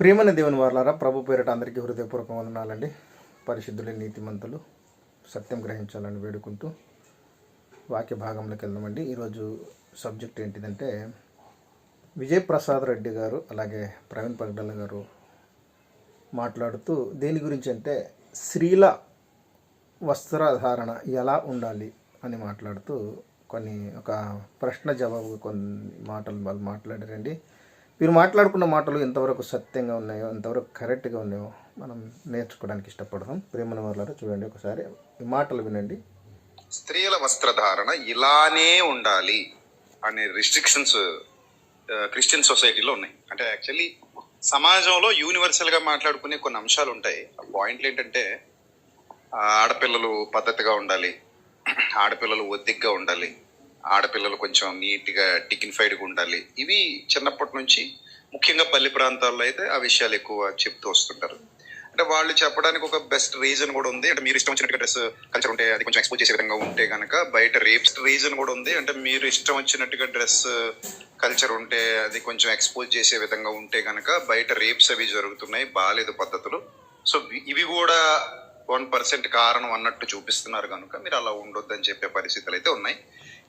ప్రేమన దేవుని వారులారా ప్రభు పేరిట అందరికీ హృదయపూర్వక వందనాలండి. పరిశుద్ధులే నీతిమంతులు సత్యం గ్రహించాలని వేడుకుంటూ వాక్య భాగంలోకి వెళ్దామండి. ఈరోజు సబ్జెక్ట్ ఏంటిదంటే విజయప్రసాద్ రెడ్డి గారు అలాగే ప్రవీణ్ పగడల గారు మాట్లాడుతూ దేని గురించి అంటే స్త్రీల వస్త్రధారణ ఎలా ఉండాలి అని మాట్లాడుతూ కొన్ని ఒక ప్రశ్న జవాబు కొన్ని మాటలు వాళ్ళు మాట్లాడారండి. మీరు మాట్లాడుకున్న మాటలు ఎంతవరకు సత్యంగా ఉన్నాయో ఎంతవరకు కరెక్ట్గా ఉన్నాయో మనం నేర్చుకోవడానికి ఇష్టపడదాం. ప్రేమన వాళ్ళలో చూడండి ఒకసారి ఈ మాటలు వినండి. స్త్రీల వస్త్రధారణ ఇలానే ఉండాలి అనే రిస్ట్రిక్షన్స్ క్రిస్టియన్ సొసైటీలో ఉన్నాయి. అంటే యాక్చువల్లీ సమాజంలో యూనివర్సల్గా మాట్లాడుకునే కొన్ని అంశాలు ఉంటాయి. ఆ పాయింట్లు ఏంటంటే ఆడపిల్లలు పద్ధతిగా ఉండాలి ఆడపిల్లలు ఒత్తిగ్గా ఉండాలి ఆడపిల్లలు కొంచెం నీట్గా టికిన్ఫైడ్గా ఉండాలి. ఇవి చిన్నప్పటి నుంచి ముఖ్యంగా పల్లి ప్రాంతాల్లో అయితే ఆ విషయాలు ఎక్కువ చెప్తూ వస్తుంటారు. అంటే వాళ్ళు చెప్పడానికి ఒక బెస్ట్ రీజన్ కూడా ఉంది. అంటే మీరు ఇష్టం వచ్చినట్టుగా డ్రెస్ కల్చర్ ఉంటే అది కొంచెం ఎక్స్పోజ్ చేసే విధంగా ఉంటే కనుక బయట రేప్స్ రీజన్ కూడా ఉంది. అంటే మీరు ఇష్టం వచ్చినట్టుగా డ్రెస్ కల్చర్ ఉంటే అది కొంచెం ఎక్స్పోజ్ చేసే విధంగా ఉంటే కనుక బయట రేప్స్ అవి జరుగుతున్నాయి బాగాలేదు పద్ధతులు. సో ఇవి కూడా వన్ పర్సెంట్ కారణం అన్నట్టు చూపిస్తున్నారు కనుక మీరు అలా ఉండొద్దని చెప్పే పరిస్థితులు అయితే ఉన్నాయి.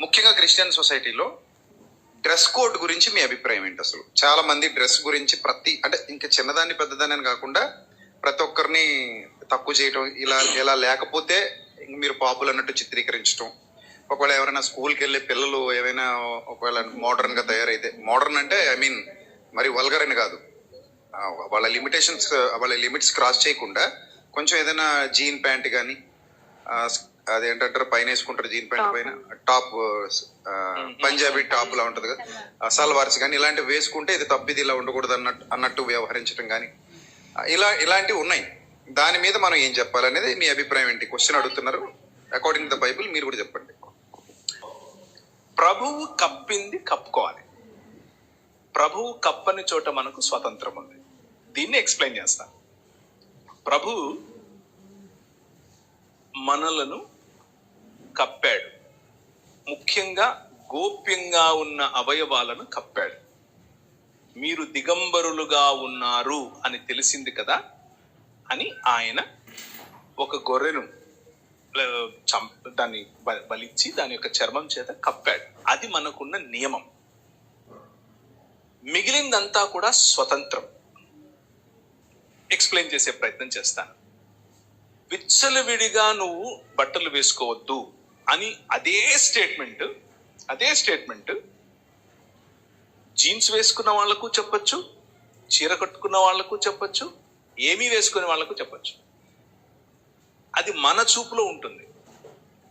ముఖ్యంగా క్రిస్టియన్ సొసైటీలో డ్రెస్ కోడ్ గురించి మీ అభిప్రాయం ఏంటి అసలు? చాలా మంది డ్రెస్ గురించి ప్రతి అంటే ఇంకా చిన్నదాన్ని పెద్దదాన్ని కాకుండా ప్రతి ఒక్కరిని తక్కువ చేయటం ఇలా ఇలా లేకపోతే మీరు పాపులు అన్నట్టు చిత్రీకరించడం ఒకవేళ ఎవరైనా స్కూల్కి వెళ్ళే పిల్లలు ఏమైనా ఒకవేళ మోడర్న్గా తయారైతే మోడర్న్ అంటే ఐ మీన్ మరి వల్గర్ అని కాదు. వాళ్ళ లిమిటేషన్స్ వాళ్ళ లిమిట్స్ క్రాస్ చేయకుండా కొంచెం ఏదైనా జీన్ ప్యాంట్ కానీ అదేంటంటారు పైన వేసుకుంటారు జీన్ ప్యాంట్ పైన టాప్ పంజాబీ టాప్ లా ఉంటది కదా. సల్వార్స్ కానీ ఇలాంటివి వేసుకుంటే ఇది తప్పిది ఇలా ఉండకూడదు అన్నట్టు అన్నట్టు వ్యవహరించడం కానీ ఇలా ఇలాంటివి ఉన్నాయి. దాని మీద మనం ఏం చెప్పాలనేది మీ అభిప్రాయం ఏంటి? క్వశ్చన్ అడుగుతున్నారు. అకార్డింగ్ ద బైబిల్ మీరు కూడా చెప్పండి. ప్రభువు కప్పింది కప్పుకోవాలి. ప్రభువు కప్పని చోట మనకు స్వతంత్రం ఉంది. దీన్ని ఎక్స్ప్లెయిన్ చేస్తాను ప్రభు మనలను కప్పాడు. ముఖ్యంగా గోప్యంగా ఉన్న అవయవాలను కప్పాడు. మీరు దిగంబరులుగా ఉన్నారు అని తెలిసింది కదా అని ఆయన ఒక గొర్రెను చం దాన్ని బలిచ్చి దాని యొక్క చర్మం చేత కప్పాడు. అది మనకున్న నియమం. మిగిలిందంతా కూడా స్వతంత్రం. ఎక్స్ప్లెయిన్ చేసే ప్రయత్నం చేస్తాను. విచ్చలవిడిగా నువ్వు బట్టలు వేసుకోవద్దు అని అదే స్టేట్మెంట్ అదే స్టేట్మెంట్ జీన్స్ వేసుకున్న వాళ్ళకు చెప్పొచ్చు చీర కట్టుకున్న వాళ్ళకు చెప్పొచ్చు ఏమీ వేసుకునే వాళ్ళకు చెప్పొచ్చు. అది మన చూపులో ఉంటుంది.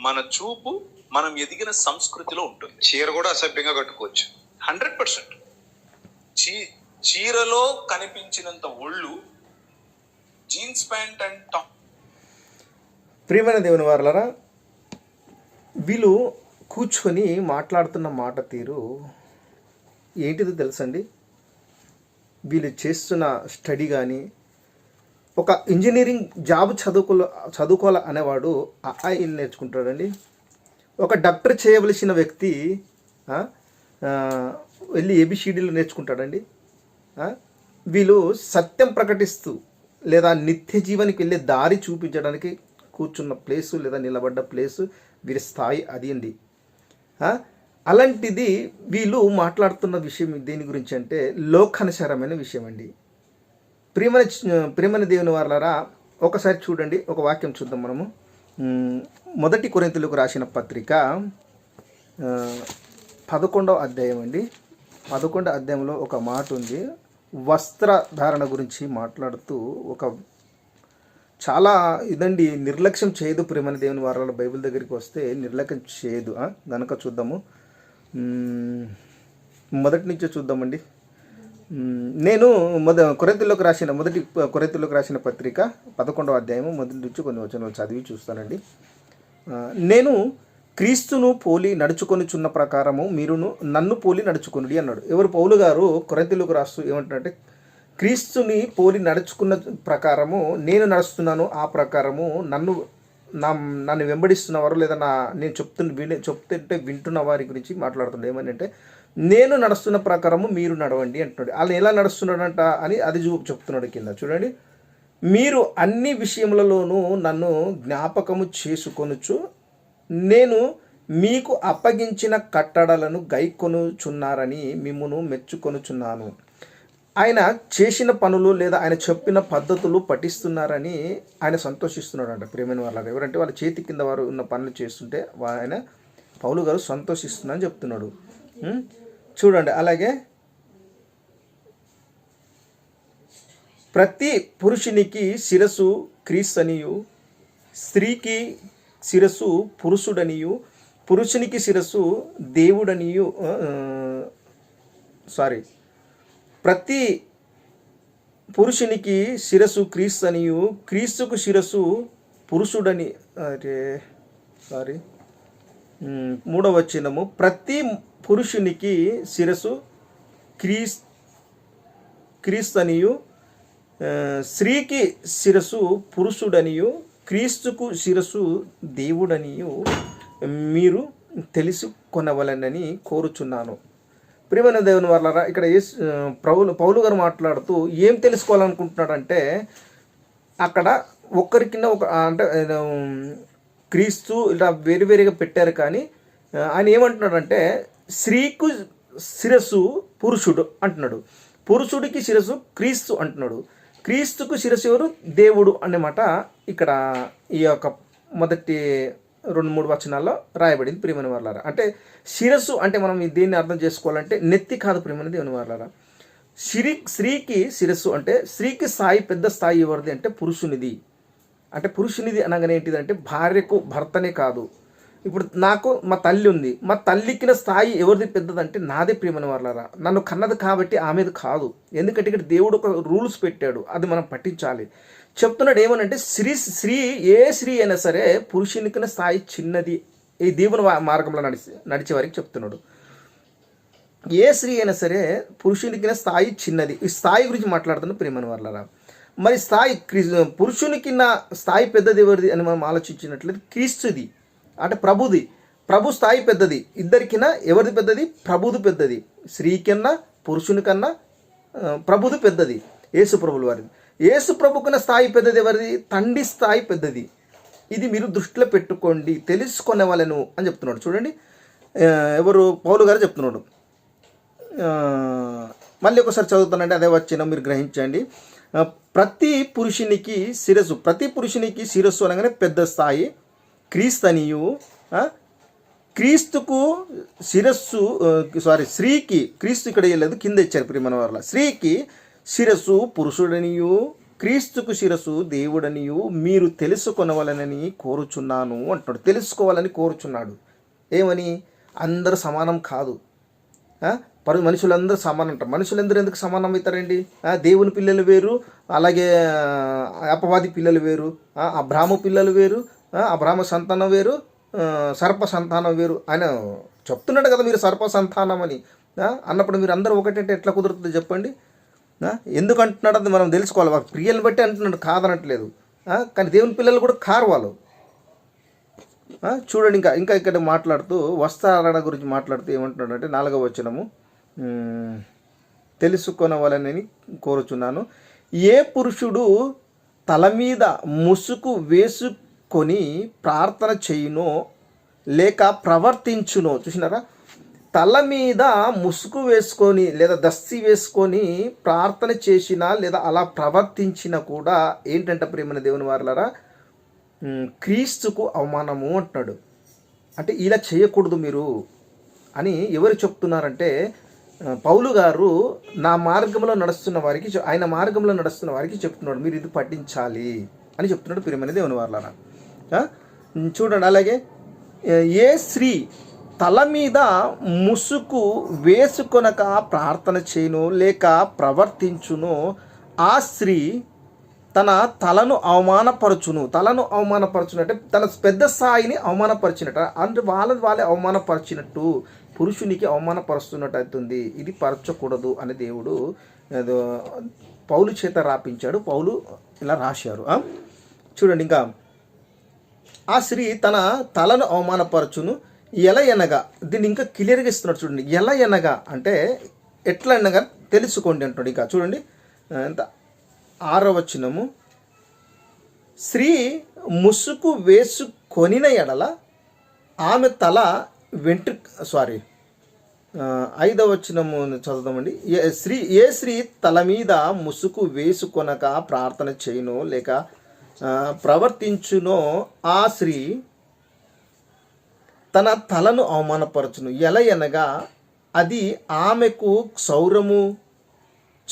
మన చూపు మనం ఎదిగిన సంస్కృతిలో ఉంటుంది. చీర కూడా అసభ్యంగా కట్టుకోవచ్చు. Hundred percent. చీ చీరలో కనిపించినంత ఒళ్ళు జీన్స్ ప్యాంట్ అండ్ టాప్. ప్రియమైన దేవుని వారులారా వీళ్ళు కూర్చొని మాట్లాడుతున్న మాట తీరు ఏంటిదో తెలుసండి? వీళ్ళు చేస్తున్న స్టడీ కానీ ఒక ఇంజనీరింగ్ జాబ్ చదువుకో చదువుకోవాలి అనేవాడు ఐ నేర్చుకుంటాడండి. ఒక డాక్టర్ చేయవలసిన వ్యక్తి వెళ్ళి ఏబిసిడీలు నేర్చుకుంటాడండి. వీళ్ళు సత్యం ప్రకటిస్తూ లేదా నిత్య జీవనికి వెళ్ళే దారి చూపించడానికి కూర్చున్న ప్లేసు లేదా నిలబడ్డ ప్లేసు వీరి స్థాయి అది అండి. అలాంటిది వీళ్ళు మాట్లాడుతున్న విషయం దేని గురించి అంటే లోకానుసారమైన విషయం అండి. ప్రియమైన ప్రియమైన దేవుని వారులారా ఒకసారి చూడండి ఒక వాక్యం చూద్దాం మనము. మొదటి కొరింతలకు రాసిన పత్రిక పదకొండవ అధ్యాయం అండి. పదకొండవ అధ్యాయంలో ఒక మాట ఉంది. వస్త్రధారణ గురించి మాట్లాడుతూ ఒక చాలా ఇదండి నిర్లక్ష్యం చేయదు ప్రేమని దేవుని వారాల బైబిల్ దగ్గరికి వస్తే నిర్లక్ష్యం చేయదు. ఆ? గనక చూద్దాము. మొదటి నుంచే చూద్దామండి. నేను మొద కొరెతుల్లోకి రాసిన మొదటి కొరెతుల్లోకి రాసిన పత్రిక పదకొండవ అధ్యాయము మొదటి నుంచి కొన్ని వచనాలు చదివి చూస్తానండి. నేను క్రీస్తును పోలి నడుచుకొనిచున్న ప్రకారము మీరును నన్ను పోలి నడుచుకుని అన్నాడు. ఎవరు? పౌలు గారు కొరెత్తులకు రాస్తూ ఏమంటారంటే క్రీస్తుని పోలి నడుచుకున్న ప్రకారము నేను నడుస్తున్నాను ఆ ప్రకారము నన్ను నా నన్ను వెంబడిస్తున్నవారు లేదా నా నేను చెప్తున్న వినే చెప్తుంటే వింటున్న వారి గురించి మాట్లాడుతుంది ఏమని అంటే నేను నడుస్తున్న ప్రకారము మీరు నడవండి అంటున్నాడు. వాళ్ళు ఎలా నడుస్తున్నాడంట అని అది చూ చెప్తున్నాడు కింద. చూడండి. మీరు అన్ని విషయములలోనూ నన్ను జ్ఞాపకము చేసుకొనుచు నేను మీకు అప్పగించిన కట్టడలను గైకొనుచున్నారని మిమ్మును మెచ్చుకొనుచున్నాను. ఆయన చేసిన పనులు లేదా ఆయన చెప్పిన పద్ధతులు పఠిస్తున్నారని ఆయన సంతోషిస్తున్నాడు అంట ప్రేమైన వాళ్ళ ఎవరంటే వాళ్ళ చేతి కింద వారు ఉన్న పనులు చేస్తుంటే ఆయన పౌలు గారు సంతోషిస్తున్నారని చెప్తున్నాడు. చూడండి అలాగే ప్రతి పురుషునికి శిరస్సు క్రీస్తనియు స్త్రీకి శిరస్సు పురుషుడనియు పురుషునికి శిరస్సు దేవుడనియు సారీ ప్రతి పురుషునికి శిరస్సు క్రీస్తు అనియు క్రీస్తుకు శిరస్సు పురుషుడని అరే సారీ మూడవ చిహ్నము ప్రతి పురుషునికి శిరస్సు క్రీస్ క్రీస్తనియు స్త్రీకి శిరస్సు పురుషుడనియు క్రీస్తుకు శిరస్సు దేవుడనియు మీరు తెలుసుకొనవలనని కోరుచున్నాను. ప్రియమైన దేవుని వాళ్ళరా ఇక్కడ యేసు పౌలు పౌలు గారు మాట్లాడుతూ ఏం తెలుసుకోవాలనుకుంటున్నాడంటే అక్కడ ఒక్కరికిన్న ఒక అంటే క్రీస్తు ఇలా వేరు వేరుగా పెట్టారు కానీ ఆయన ఏమంటున్నాడంటే స్త్రీకు శిరస్సు పురుషుడు అంటున్నాడు. పురుషుడికి శిరస్సు క్రీస్తు అంటున్నాడు. క్రీస్తుకు శిరస్సు ఎవరు? దేవుడు అన్నమాట ఇక్కడ ఈ యొక్క మొదటి రెండు మూడు వచనాల్లో రాయబడింది ప్రియమని వాళ్ళారా అంటే శిరస్సు అంటే మనం దీన్ని అర్థం చేసుకోవాలంటే నెత్తి కాదు ప్రియమని దేవుని వాళ్ళారా స్త్రీ స్త్రీకి శిరస్సు అంటే స్త్రీకి స్థాయి పెద్ద స్థాయి ఎవరిది అంటే పురుషునిది. అంటే పురుషునిది అనగానే ఏంటిదంటే భార్యకు భర్తనే కాదు. ఇప్పుడు నాకు మా తల్లి ఉంది. మా తల్లికిన స్థాయి ఎవరిది పెద్దదంటే నాదే ప్రియమైన వాళ్ళరా. నన్ను కన్నది కాబట్టి ఆమెది కాదు. ఎందుకంటే ఇక్కడ దేవుడు ఒక రూల్స్ పెట్టాడు. అది మనం పట్టించాలి చెప్తున్నాడు ఏమనంటే స్త్రీ స్త్రీ ఏ స్త్రీ అయినా సరే పురుషునికిన స్థాయి చిన్నది. ఈ దేవుని మార్గంలో నడిచి నడిచే వారికి చెప్తున్నాడు. ఏ స్త్రీ అయినా సరే పురుషునికిన స్థాయి చిన్నది. ఈ స్థాయి గురించి మాట్లాడుతున్న ప్రేమని వాళ్ళరా. మరి స్థాయి క్రీ- పురుషునికిన్న స్థాయి పెద్దది ఎవరిది అని మనం ఆలోచించినట్లయితే క్రీస్తుది. అంటే ప్రభుది. ప్రభు స్థాయి పెద్దది. ఇద్దరికినా ఎవరిది పెద్దది? ప్రభుది పెద్దది. స్త్రీకన్నా పురుషుని కన్నా ప్రభుది పెద్దది. యేసు ప్రభుల వారిది. యేసు ప్రభుకున్న స్థాయి పెద్దది ఎవరిది? తండ్రి స్థాయి పెద్దది. ఇది మీరు దృష్టిలో పెట్టుకోండి. తెలుసుకునే వాళ్ళను అని చెప్తున్నాడు. చూడండి. ఎవరు? పౌలు గారు చెప్తున్నాడు. మళ్ళీ ఒకసారి చదువుతానండి. అదే వచ్చిన మీరు గ్రహించండి. ప్రతి పురుషునికి శిరస్సు ప్రతి పురుషునికి శిరస్సు అనగానే పెద్ద స్థాయి. క్రీస్తనియు క్రీస్తుకు శిరస్సు సారీ స్త్రీకి క్రీస్తు ఇక్కడ లేదు కింద ఇచ్చారు ప్రియమైన వాళ్ళ స్త్రీకి శిరస్సు పురుషుడనియు క్రీస్తుకు శిరస్సు దేవుడనియు మీరు తెలుసుకొనవలనని కోరుచున్నాను అంటున్నాడు. తెలుసుకోవాలని కోరుచున్నాడు. ఏమని? అందరూ సమానం కాదు. పరు మనుషులందరూ సమానం అంటారు. మనుషులందరూ ఎందుకు సమానం అవుతారండి? దేవుని పిల్లలు వేరు అలాగే అపవాది పిల్లలు వేరు అబ్రాహ్మ పిల్లలు వేరు అబ్రాహ్మ సంతానం వేరు సర్ప సంతానం వేరు ఆయన చెప్తున్నాడు కదా మీరు సర్ప సంతానం అని. అన్నప్పుడు మీరు అందరూ ఒకటంటే ఎట్లా కుదురుతుంది చెప్పండి? ఎందుకు అంటున్నాడు అది మనం తెలుసుకోవాలి. వాళ్ళ క్రియలను బట్టి అంటున్నాడు కాదనట్లేదు. కానీ దేవుని పిల్లలు కూడా కారు వాళ్ళు. చూడండి ఇంకా ఇంకా ఇక్కడ మాట్లాడుతూ వస్త్రాల గురించి మాట్లాడుతూ ఏమంటున్నాడు అంటే నాలుగవ వచనము. తెలుసుకొనవాలని కోరుచున్నాను. ఏ పురుషుడు తల మీద ముసుగు కొని ప్రార్థన చేయునో లేక ప్రవర్తించునో. చూసినారా? తల మీద ముసుగు వేసుకొని లేదా దస్తి వేసుకొని ప్రార్థన చేసినా లేదా అలా ప్రవర్తించినా కూడా ఏంటంటే ప్రేమన దేవుని వారులరా? క్రీస్తుకు అవమానము అంటున్నాడు. అంటే ఇలా చేయకూడదు మీరు అని ఎవరు చెప్తున్నారంటే పౌలు గారు నా మార్గంలో నడుస్తున్న వారికి ఆయన మార్గంలో నడుస్తున్న వారికి చెప్తున్నాడు మీరు ఇది పట్టించాలి అని చెప్తున్నాడు ప్రియమైన దేవుని వారులరా. చూడండి అలాగే ఏ స్త్రీ తల మీద ముసుకు వేసుకొనక ప్రార్థన చేయను లేక ప్రవర్తించును ఆ స్త్రీ తన తలను అవమానపరచును. తలను అవమానపరచును అంటే తన పెద్ద స్థాయిని అవమానపరిచినట్ట. అంటే వాళ్ళ వాళ్ళే అవమానపరిచినట్టు. పురుషునికి అవమానపరుస్తున్నట్టు అవుతుంది. ఇది పరచకూడదు అని దేవుడు పౌలు చేత రాపించాడు. పౌలు ఇలా రాశారు. చూడండి ఇంకా ఆ స్త్రీ తన తలను అవమానపరచును. ఎలా ఎనగా? దీన్ని ఇంకా క్లియర్గా ఇస్తున్నాడు చూడండి. ఎలా ఎనగా? అంటే ఎట్లా అనగా తెలుసుకోండి అంటున్నాడు. ఇక చూడండి. ఎంత? ఆరవచనము స్త్రీ ముసుగు వేసుకొనిన ఎడల ఆమె తల వెంట్రు సారీ ఆ, ఐదవ వచనము చదువుదామండి. ఏ స్త్రీ ఏ స్త్రీ తల మీద ముసుగు వేసుకొనక ప్రార్థన చేయను లేక ప్రవర్తించునో ఆ స్త్రీ తన తలను అవమానపరచును. ఎలా అనగా అది ఆమెకు క్షౌరము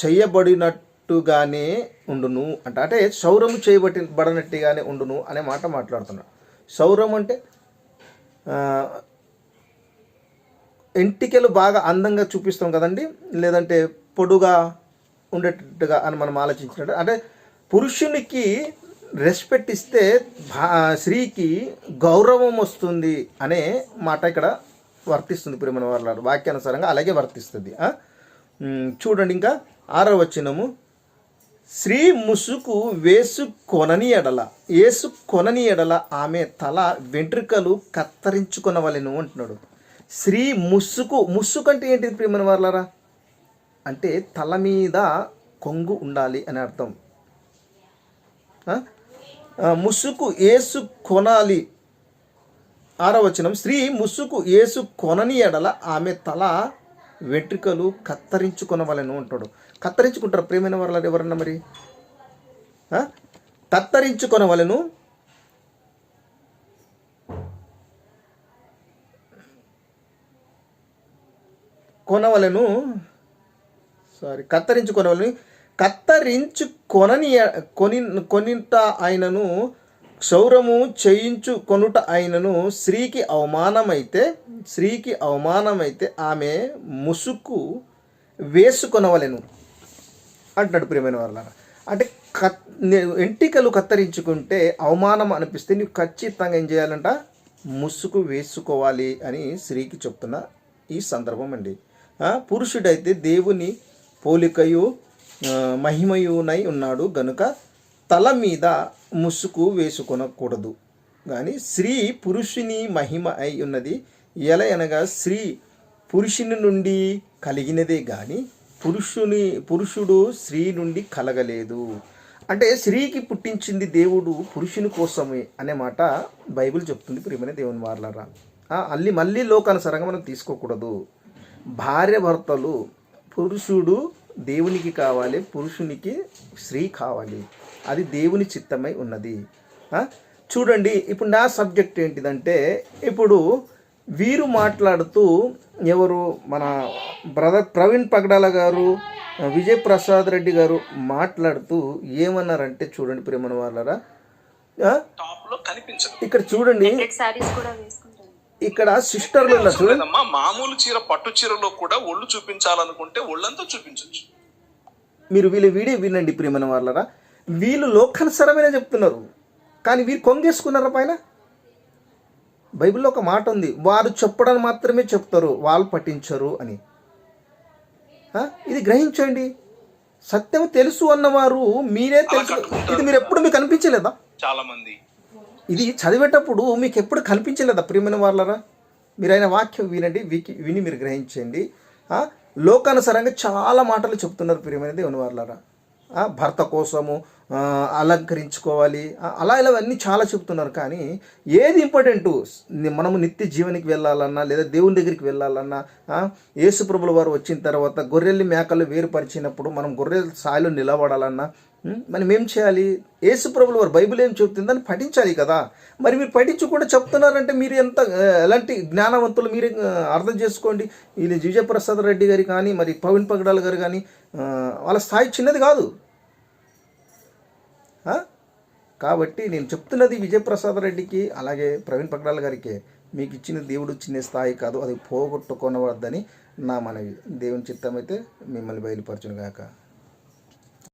చేయబడినట్టుగానే ఉండును. అంటే అంటే క్షౌరము చేయబట్టి బడినట్టుగానే ఉండును అనే మాట మాట్లాడుతున్నాడు. క్షౌరం అంటే ఎంటికలు బాగా అందంగా చూపిస్తాం కదండి. లేదంటే పొడుగా ఉండేటట్టుగా అని మనం ఆలోచించినట్టు. అంటే పురుషునికి రెస్పెక్ట్ ఇస్తే భా స్త్రీకి గౌరవం వస్తుంది అనే మాట ఇక్కడ వర్తిస్తుంది ప్రేమణ వాళ్ళ వాక్యానుసారంగా అలాగే వర్తిస్తుంది. చూడండి ఇంకా ఆరో వచ్చినము స్త్రీ ముసుకు వేసు కొనని ఎడల ఏసు కొనని ఎడల ఆమె తల వెంట్రుకలు కత్తిరించుకొనవలెను అంటున్నాడు. స్త్రీ ముసుగు ముసుకు అంటే ఏంటిది ప్రేమణ వాళ్ళరా అంటే తల మీద కొంగు ఉండాలి అని అర్థం. ముసుకు ముసుగు ఏసు కొనాలి. ఆరవచనం స్త్రీ ముసుగు ఏసు కొనని ఎడల ఆమె తల వెంట్రుకలు కత్తరించుకొనవలెను అంటాడు. కత్తరించుకుంటారు ప్రేమైన వాళ్ళ ఎవరన్నా మరి? ఆ? కొనవలను కొనవలెను. సారీ కత్తరించుకొనవలని. కత్తరించు కొనని కొని కొనిట ఆయనను క్షౌరము చేయించు కొనుట ఆయనను స్త్రీకి అవమానమైతే స్త్రీకి అవమానమైతే ఆమె ముసుకు వేసుకొనవలెను. అంటున్నాడు ప్రియమైన వాళ్ళ అంటే కత్ ఎంటికలు కత్తిరించుకుంటే అవమానం అనిపిస్తే నీవు ఖచ్చితంగా ఏం చేయాలంట? ముసుగు వేసుకోవాలి అని స్త్రీకి చెప్తున్న ఈ సందర్భం అండి. పురుషుడైతే దేవుని పోలికయు మహిమయునై ఉన్నాడు. గనుక తల మీద ముసుగు వేసుకొనకూడదు. కానీ స్త్రీ పురుషుని మహిమ అయి ఉన్నది. ఎలా అనగా స్త్రీ పురుషుని నుండి కలిగినదే కానీ పురుషుని పురుషుడు స్త్రీ నుండి కలగలేదు. అంటే స్త్రీకి పుట్టించింది దేవుడు పురుషుని కోసమే అనే మాట బైబిల్ చెప్తుంది ప్రియమైన దేవుని వారలరా. అల్లి మళ్ళీ లోకానుసారంగా మనం తీసుకోకూడదు. భార్య భర్తలు పురుషుడు దేవునికి కావాలి పురుషునికి స్త్రీ కావాలి. అది దేవుని చిత్తమై ఉన్నది? చూడండి ఇప్పుడు నా సబ్జెక్ట్ ఏంటిదంటే ఇప్పుడు వీరు మాట్లాడుతూ ఎవరు? మన బ్రదర్ ప్రవీణ్ పగడాల గారు విజయ్ ప్రసాద్ రెడ్డి గారు మాట్లాడుతూ ఏమన్నారంటే చూడండి ప్రేమన వాళ్ళరా ఆ? టాప్లో కనిపించదు. ఇక్కడ చూడండి. ఇక్కడ సిస్టర్లు లేదమ్మా మామూలు చీర పట్టు చీరలో కూడా ఒళ్ళు చూపించాలనుకుంటే ఒళ్ళంతా చూపించవచ్చు మీరు వీళ్ళ వీడియో వినండి ప్రియమైన వాళ్ళరా. వీళ్ళు లోకానుసరమైన చెప్తున్నారు. కానీ వీరు కొంగేసుకున్నారా పైన? బైబిల్లో ఒక మాట ఉంది వారు చెప్పడం మాత్రమే చెప్తారు వాళ్ళు పఠించరు అని? ఇది గ్రహించండి. సత్యం తెలుసు అన్నవారు మీరే తెలుసు. ఇది మీరు ఎప్పుడు మీకు అనిపించలేదా? చాలా మంది ఇది చదివేటప్పుడు మీకు ఎప్పుడు కల్పించలేదా ప్రియమైన వాళ్ళరా మీరు వాక్యం వినండి వికి విని మీరు గ్రహించండి. లోకానుసారంగా చాలా మాటలు చెప్తున్నారు ప్రియమైన దేవుని వాళ్ళరా భర్త కోసము అలంకరించుకోవాలి అలా ఇలా అన్నీ చాలా చెప్తున్నారు. కానీ ఏది ఇంపార్టెంట్? మనము నిత్య జీవనికి వెళ్ళాలన్నా లేదా దేవుని దగ్గరికి వెళ్ళాలన్నా ఏసుప్రభుల యేసుప్రభుల వారు వచ్చిన తర్వాత గొర్రెల్ని మేకలు వేరుపరిచినప్పుడు మనం గొర్రెల స్థాయిలో నిలబడాలన్నా మనం ఏం చేయాలి? యేసుప్రభుల వారు బైబిల్ ఏం చెబుతుందని పఠించాలి కదా. మరి మీరు పఠించకుండా చెప్తున్నారంటే మీరు ఎంత ఎలాంటి జ్ఞానవంతులు మీరే అర్థం చేసుకోండి. వీళ్ళు విజయప్రసాద్ రెడ్డి గారి కానీ మరి పవన్ పగడాల గారు కానీ వాళ్ళ స్థాయి చిన్నది కాదు. కాబట్టి నేను చెప్తున్నది విజయప్రసాద్ రెడ్డికి అలాగే ప్రవీణ్ పగడాల గారికి. మీకు ఇచ్చిన దేవుడు చిన్న స్థాయి కాదు. అది పోగొట్టుకోనవద్దని నా మనవి. దేవుని చిత్తమైతే మిమ్మల్ని బయలుపరచును గాక.